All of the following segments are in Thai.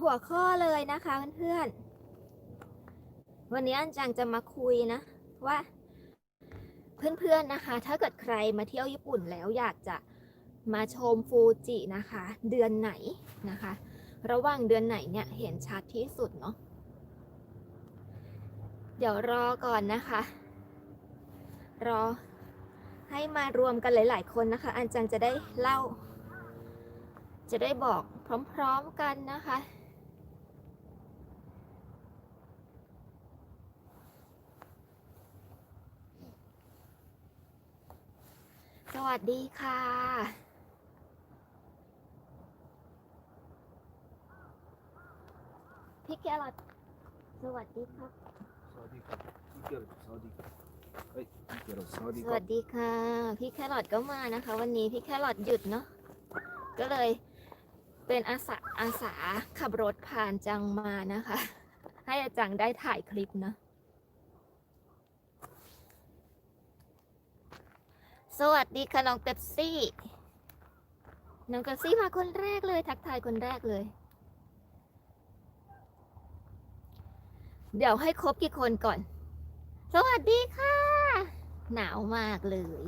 หัวข้อเลยนะคะเพื่อนๆ วันนี้อันจังจะมาคุยนะ ว่า เพื่อนๆนะคะ ถ้าเกิดใครมาเที่ยวญี่ปุ่นแล้วอยากจะมาชมฟูจินะคะ เดือนไหนนะคะ ระหว่างเดือนไหนเนี่ยเห็นชัดที่สุดเนาะเดี๋ยวรอก่อนนะคะ รอให้มารวมกันหลาย ๆ คนนะคะ อันจังจะได้เล่า จะได้บอกพร้อม ๆ กันนะคะ สวัสดีค่ะ พี่แกรอดสวัสดีครับ สวัสดีครับพี่แกรอดสวัสดีครับเฮ้ยพี่แกรอดสวัสดีสวัสดีค่ะ พี่แครอทก็มานะคะ วันนี้พี่แครอทหยุดเนาะก็เลยเป็นอาสาอาสาขับรถผ่านจังมานะคะ ให้อาจังได้ถ่ายคลิปเนาะ สวัสดีค่ะน้องเป๊ปซี่ น้องเป๊ปซี่มาคนแรกเลย ทักทายคนแรกเลย เดี๋ยวให้ครบกี่คนก่อน สวัสดีค่ะ หนาวมากเลย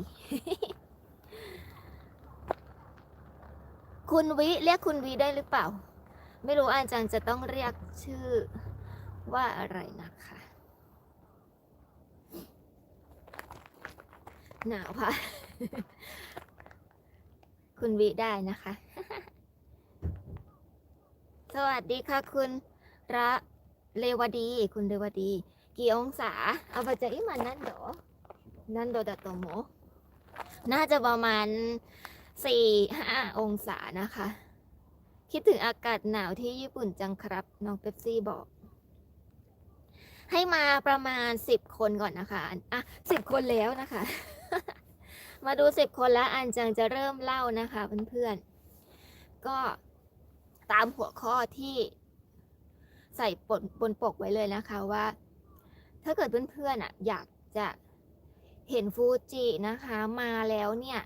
คุณวิเรียกคุณวิได้หรือเปล่า ไม่รู้อาจารย์จะต้องเรียกชื่อว่าอะไรนะคะ หนาวค่ะ คุณวิได้นะคะ สวัสดีค่ะ คุณระเลวดี คุณเรวดี กี่องศาเอาไปจะอิมันนั่นเดนั่นโดดะโตโมน่าจะประมาณสี่ห้าองศานะคะ คิดถึงอากาศหนาวที่ญี่ปุ่นจังครับ น้องเป๊ปซี่บอก ให้มาประมาณสิบคนก่อนนะคะ อะสิบคนแล้วนะคะ มาดูสิบคนแล้วอันจังจะเริ่มเล่านะคะเพื่อนๆ ก็ตามหัวข้อที่ใส่บนบนปกไว้เลยนะคะว่า ถ้าเกิดเพื่อนๆอะอยากจะเห็นฟูจินะคะ มาแล้วเนี่ย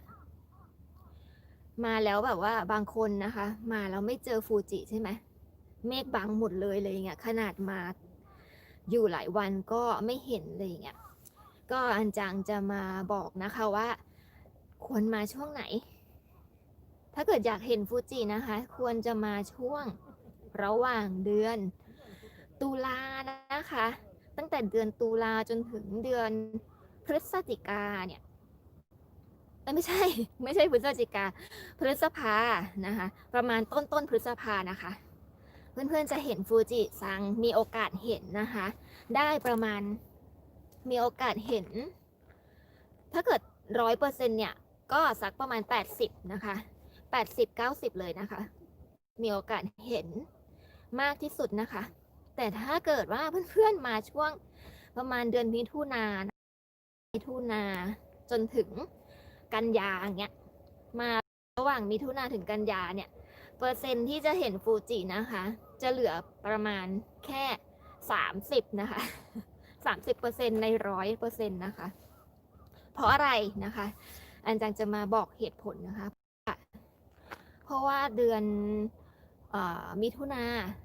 มาแล้วแบบว่าบางคนนะคะ มาแล้วไม่เจอฟูจิใช่ไหมเมฆบังหมดเลยเลยอย่างเงี้ยขนาดมาอยู่หลายวันก็ไม่เห็นเลยอย่างเงี้ย ก็อันจังจะมาบอกนะคะว่า ควรมาช่วงไหน ถ้าเกิดอยากเห็นฟูจินะคะ ควรจะมาช่วงระหว่างเดือน ตุลานะคะ ตั้งแต่เดือนตุลาจนถึงเดือนพฤศจิกาเนี่ยเอ้ยไม่ใช่ ไม่ใช่พฤศจิกา พฤษภานะคะ ประมาณต้นต้นพฤษภานะคะ เพื่อนๆจะเห็นฟูจิซังมีโอกาสเห็นนะคะ ได้ประมาณ มีโอกาสเห็น ถ้าเกิดร้อยเปอร์เซ็นเนี่ย ก็สักประมาณ 80 นะคะ 80 90 เลยนะคะ มีโอกาสเห็นมากที่สุดนะคะ แต่ถ้าเกิดว่าเพื่อนๆมาช่วงประมาณเดือนมิถุนามิถุนาจนถึงกันยาเงี้ย มาระหว่างมิถุนาถึงกันยาเนี่ย เปอร์เซ็นต์ที่จะเห็นฟูจินะคะ จะเหลือประมาณแค่ 30 นะคะ 30เปอร์เซ็นในร้อยเปอร์เซ็นนะคะ เพราะอะไรนะคะ อันจังจะมาบอกเหตุผลนะคะ เพราะว่าเดือนออมิถุนา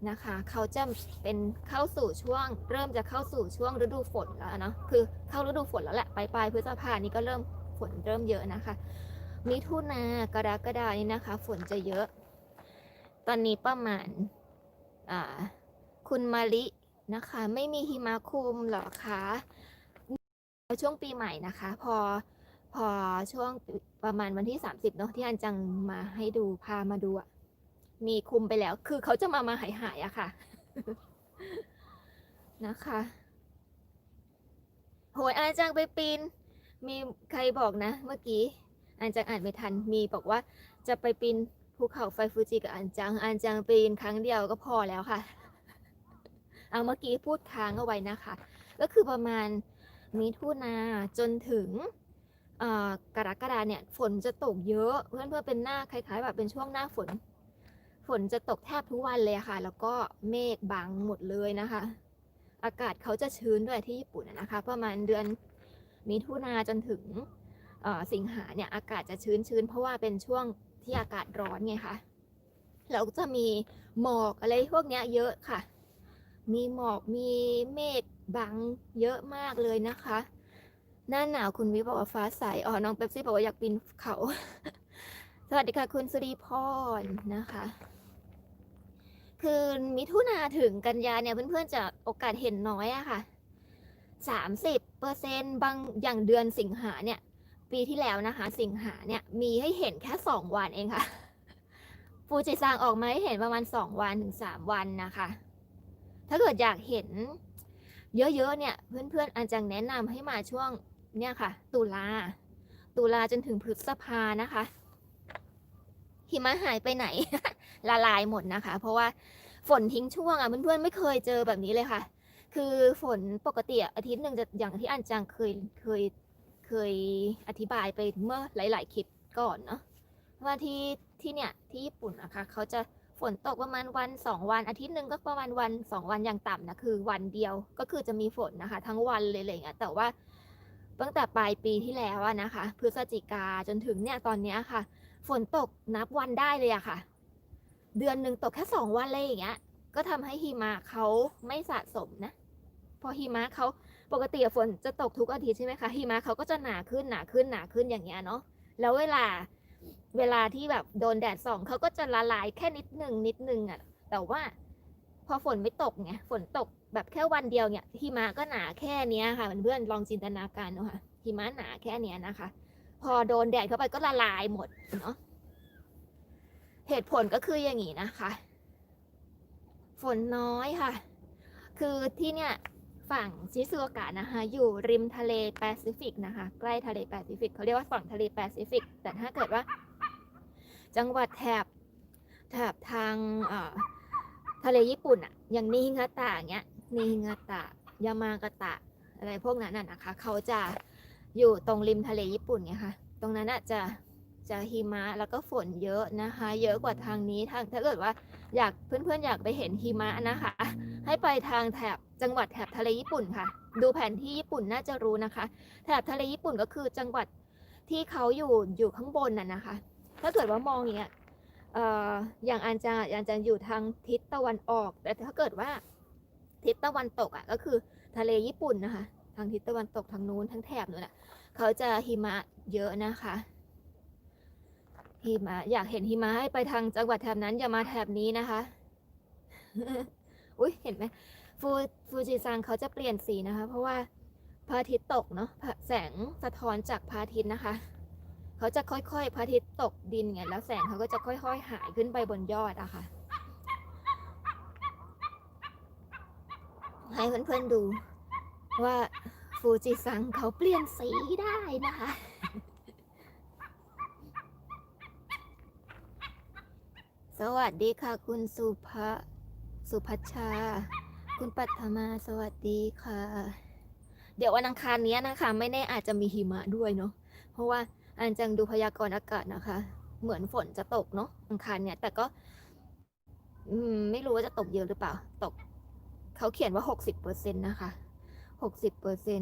นะคะ เขาจะเป็นเข้าสู่ช่วง เริ่มจะเข้าสู่ช่วงฤดูฝนแล้วเนาะคือเข้าฤดูฝนแล้วแหละปลายปลายพฤษภานี่ก็เริ่มฝนเริ่มเยอะนะคะ มิถุนากรกฎานี่นะคะ ฝนจะเยอะ ตอนนี้ประมาณคุณมาลิ นะคะ ไม่มีหิมะคุมหรอคะช่วงปีใหม่นะคะ พอพอช่วงประมาณวันที่ 30เนาะที่อันจังมาให้ดูพามาดูอะมีคุมไปแล้ว คือเขาจะมามาหายหายอะค่ะ นะคะโหยอันจังไปปีน มีใครบอกนะ เมื่อกี้อันจังอ่านไม่ทัน มีบอกว่าจะไปปีนภูเขาไฟฟูจิกับอันจังอันจังปีนครั้งเดียวก็พอแล้วค่ะ เอาเมื่อกี้พูดค้างเอาไว้นะคะ ก็คือประมาณมิถุนาจนถึงกรกฎาเนี่ยฝนจะตกเยอะ เพื่อนเพื่อเป็นหน้าคล้าย ๆ แบบเป็นช่วงหน้าฝน ฝนจะตกแทบทุกวันเลยค่ะ แล้วก็เมฆบังหมดเลยนะคะ อากาศเขาจะชื้นด้วยที่ญี่ปุ่นนะคะ ประมาณเดือนมิถุนาจนถึงสิงหาเนี่ยอากาศจะชื้นชื้นๆเพราะว่าเป็นช่วงที่อากาศร้อนไงคะแล้วจะมีหมอกอะไรพวกนี้เยอะค่ะ มีหมอกมีเมฆบังเยอะมากเลยนะคะ หน้าหนาวคุณวิบอกว่าฟ้าใสอ๋อน้องเป๊ปซี่บอกว่าอยากปีนเขา สวัสดีค่ะคุณสุริพรนะคะ คือมิถุนาถึงกันยาเนี่ยเพื่อนๆจะโอกาสเห็นน้อยอะค่ะสามสิบเปอร์เซ็นบางอย่างเดือนสิงหาเนี่ย ปีที่แล้วนะคะ สิงหาเนี่ยมีให้เห็นแค่สองวันเองค่ะฟูจิซังออกมาให้เห็นประมาณสองวันถึงสามวันนะคะ ถ้าเกิดอยากเห็นเยอะๆเนี่ยเพื่อนๆอาจจะแนะนำให้มาช่วงเนี่ยค่ะ ตุลาตุลาจนถึงพฤษภานะคะ หิมะหายไปไหน ละลายหมดนะคะ เพราะว่าฝนทิ้งช่วงอะเพื่อนๆไม่เคยเจอแบบนี้เลยค่ะ คือฝนปกติอะอาทิตย์หนึ่งจะอย่างที่อันจังเคยเคยเคยอธิบายไปเมื่อหลาย ๆ คลิปก่อนเนาะว่าที่ที่เนี่ยที่ญี่ปุ่นนะคะเขาจะ ฝนตกประมาณวันสองวันอาทิตย์หนึ่งก็ประมาณวันสองวันอย่างต่ำนะคือวันเดียวก็คือจะมีฝนนะคะ ทั้งวันเลยอะไรอย่างเงี้ยแต่ว่าตั้งแต่ปลายปีที่แล้วนะคะ พฤศจิกาจนถึงเนี่ยตอนเนี้ยค่ะ ฝนตกนับวันได้เลยอะค่ะ เดือนหนึ่งตกแค่สองวันเลยอย่างเงี้ย ก็ทำให้หิมะเขาไม่สะสมนะ พอหิมะเขาปกติฝนจะตกทุกอาทิตย์ใช่ไหมคะหิมะเขาก็จะหนาขึ้นหนาขึ้นหนาขึ้นอย่างเงี้ยเนาะแล้วเวลา เวลาที่แบบโดนแดดส่องเขาก็จะละลายแค่นิดหนึ่งนิดหนึ่งอะแต่ว่าพอฝนไม่ตกไงฝนตกแบบแค่วันเดียวเนี่ยหิมะก็หนาแค่เนี้ยค่ะเพื่อนๆลองจินตนาการดูค่ะหิมะหนาแค่เนี้ยนะคะ พอโดนแดดเข้าไปก็ละลายหมดเนาะเหตุผลก็คืออย่างนี้นะคะ ฝนน้อยค่ะ คือที่เนี่ย ฝั่งชิซูโอกะนะคะ อยู่ริมทะเลแปซิฟิกนะคะ ใกล้ทะเลแปซิฟิกเขาเรียกว่าฝั่งทะเลแปซิฟิก แต่ถ้าเกิดว่า จังหวัดแถบแถบทางทะเลญี่ปุ่นอะอย่างนิงาตะเงี้ยนิงาตะ ยามากาตะ อะไรพวกนั้นน่ะนะคะ เขาจะอยู่ตรงริมทะเลญี่ปุ่นไงคะตรงนั้นอะจะ จะหิมะแล้วก็ฝนเยอะนะคะ เยอะกว่าทางนี้ทางถ้าเกิดว่าอยากเพื่อนๆอยากไปเห็นหิมะนะคะ ให้ไปทางแถบจังหวัดแถบทะเลญี่ปุ่นค่ะ ดูแผนที่ญี่ปุ่นน่าจะรู้นะคะ แถบทะเลญี่ปุ่นก็คือจังหวัดที่เขาอยู่อยู่ข้างบนน่ะนะคะ ถ้าเกิดว่ามองอย่างเงี้ยเอ่ออย่างอันจาอันจาอยู่ทางทิศตะวันออก แต่ถ้าเกิดว่าทิศตะวันตกอะก็คือทะเลญี่ปุ่นนะคะ ทางทิศตะวันตกทางนู้นทั้งแถบนู้นอะเขาจะหิมะเยอะนะคะ หิมะอยากเห็นหิมะให้ไปทางจังหวัดแถบนั้นอย่ามาแถบนี้นะคะ อุ้ยเห็นไหมฟูฟูจิซังเขาจะเปลี่ยนสีนะคะ เพราะว่าพระอาทิตย์ตกเนาะแสงสะท้อนจากพระอาทิตย์นะคะ เขาจะค่อยๆพระอาทิตย์ตกดินไงแล้วแสงเขาก็จะค่อย ๆ หายขึ้นไปบนยอดอะค่ะ ให้เพื่อนๆดูว่าฟูจิซังเขาเปลี่ยนสีได้นะคะ ส วัสดีค่ะ คุณสุภะสุพัชชา คุณปัทมาสวัสดีค่ะ เดี๋ยววันอังคารนี้นะคะ ไม่แน่อาจจะมีหิมะด้วยเนาะเพราะว่าอันจังดูพยากรณ์อากาศนะคะ เหมือนฝนจะตกเนาะอังคารเนี่ย แต่ก็อืมไม่รู้ว่าจะตกเยอะหรือเปล่า ตก เขาเขียนว่าหกสิบเปอร์เซ็นต์นะคะหกสิบเปอร์เซ็น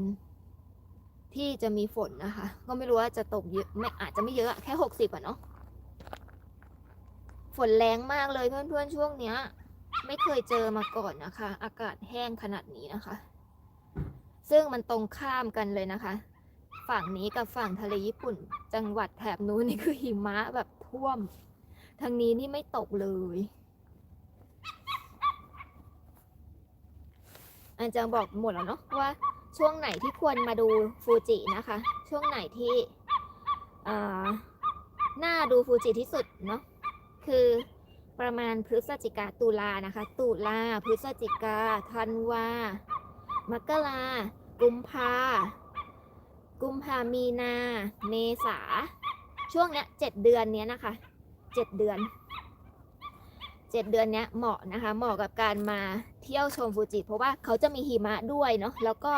ที่จะมีฝนนะคะ ก็ไม่รู้ว่าจะตกเยอะไม่อาจจะไม่เยอะแค่หกสิบอะเนาะ ฝนแรงมากเลยเพื่อนๆช่วงเนี้ย ไม่เคยเจอมาก่อนนะคะ อากาศแห้งขนาดนี้นะคะ ซึ่งมันตรงข้ามกันเลยนะคะ ฝั่งนี้กับฝั่งทะเลญี่ปุ่น จังหวัดแถบนู้นนี่คือหิมะแบบท่วม ทางนี้นี่ไม่ตกเลยอันจังบอกหมดแล้วเนาะว่าช่วงไหนที่ควรมาดูฟูจินะคะ ช่วงไหนที่อ่าน่าดูฟูจิที่สุดเนาะ คือประมาณพฤศจิกาตุลานะคะ ตุลาพฤศจิกาธันวามกรากุมภากุมภามีนา เมษา ช่วงเนี้ยเจ็ดเดือนเนี้ยนะคะเจ็ดเดือนเจ็ดเดือนเนี้ยเหมาะนะคะเหมาะกับการมาเที่ยวชมฟูจิ เพราะว่าเขาจะมีหิมะด้วยเนาะแล้วก็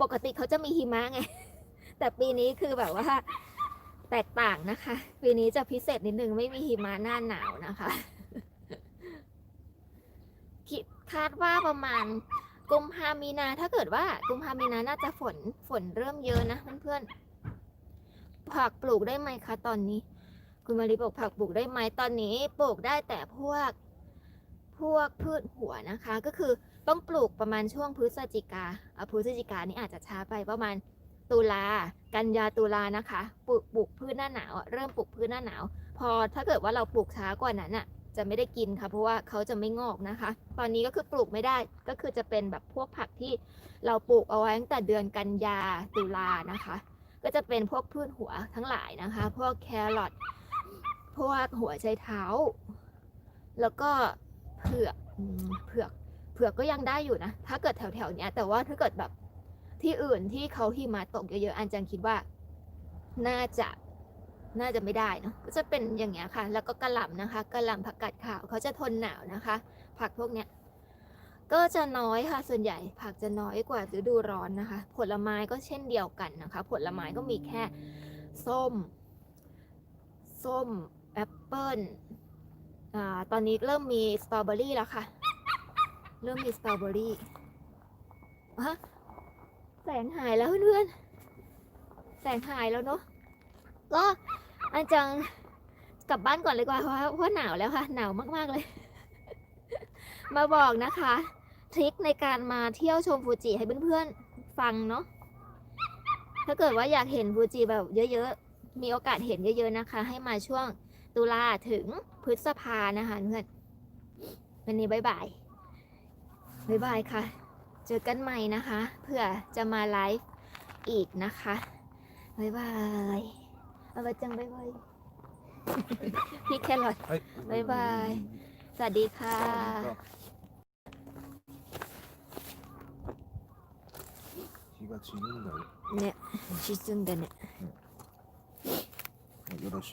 ปกติเขาจะมีหิมะไง แต่ปีนี้คือแบบว่า แตกต่างนะคะ ปีนี้จะพิเศษนิดนึงไม่มีหิมะหน้าหนาวนะคะคิดคาดว่าประมาณกุมภามีนาถ้าเกิดว่ากุมภามีนาน่าจะฝนฝนเริ่มเยอะนะเพื่อนๆผักปลูกได้ไหมคะตอนนี้ คุณมารีบอกผักปลูกได้ไหมตอนนี้ปลูกได้แต่พวกพวกพืชหัวนะคะ ก็คือต้องปลูกประมาณช่วงพฤศจิกาอพฤศจิกานี่อาจจะช้าไปประมาณ ตุลา กันยาตุลานะคะปลูกปลูกพืชหน้าหนาวเริ่มปลูกพืชหน้าหนาว พอถ้าเกิดว่าเราปลูกช้ากว่านั้นอะจะไม่ได้กินค่ะเพราะว่าเขาจะไม่งอกนะคะ ตอนนี้ก็คือปลูกไม่ได้ก็คือจะเป็นแบบพวกผักที่เราปลูกเอาไว้ตั้งแต่เดือนกันยาตุลานะคะ ก็จะเป็นพวกพืชหัวทั้งหลายนะคะ พวกแครอทพวกหัวไชเท้า แล้วก็เผือกเผือกเผือกก็ยังได้อยู่นะ ถ้าเกิดแถวๆเนี้ยแต่ว่าถ้าเกิดแบบ ที่อื่นที่เขาหิมะตกเยอะๆอันจังคิดว่า น่าจะน่าจะไม่ได้เนอะก็จะเป็นอย่างเงี้ยค่ะ แล้วก็กระหล่ำนะคะกระหล่ำผักกาดขาวเขาจะทนหนาวนะคะ ผักพวกเนี้ยก็จะน้อยค่ะ ส่วนใหญ่ผักจะน้อยกว่าฤดูร้อนนะคะ ผลไม้ก็เช่นเดียวกันนะคะ ผลไม้ก็มีแค่ส้ม ส้มแอปเปิ้ลอ่าตอนนี้เริ่มมีสตรอเบอรี่แล้วค่ะ เริ่มมีสตรอเบอรี่ฮะ แสงหายแล้วเพื่อนๆ แสงหายแล้วเนาะ ก็อันจังกลับบ้านก่อนเลยกว่าเพราะว่าหนาวแล้วค่ะ หนาวมากๆเลย มาบอกนะคะ ทริคในการมาเที่ยวชมฟูจิให้เพื่อนๆ ฟังเนาะ ถ้าเกิดว่าอยากเห็นฟูจิแบบเยอะๆ มีโอกาสเห็นเยอะๆนะคะ ให้มาช่วงตุลาถึงพฤษภานะคะเพื่อน วันนี้บายบายบายบายค่ะ เจอกันใหม่นะคะ เพื่อจะมาไลฟ์อีกนะคะบายบายเอาไปจังบายบาย พี่แครอท はい。バイバイสวัสดีค่ะ 日が沈んだよ。ね沈んでねよろしい。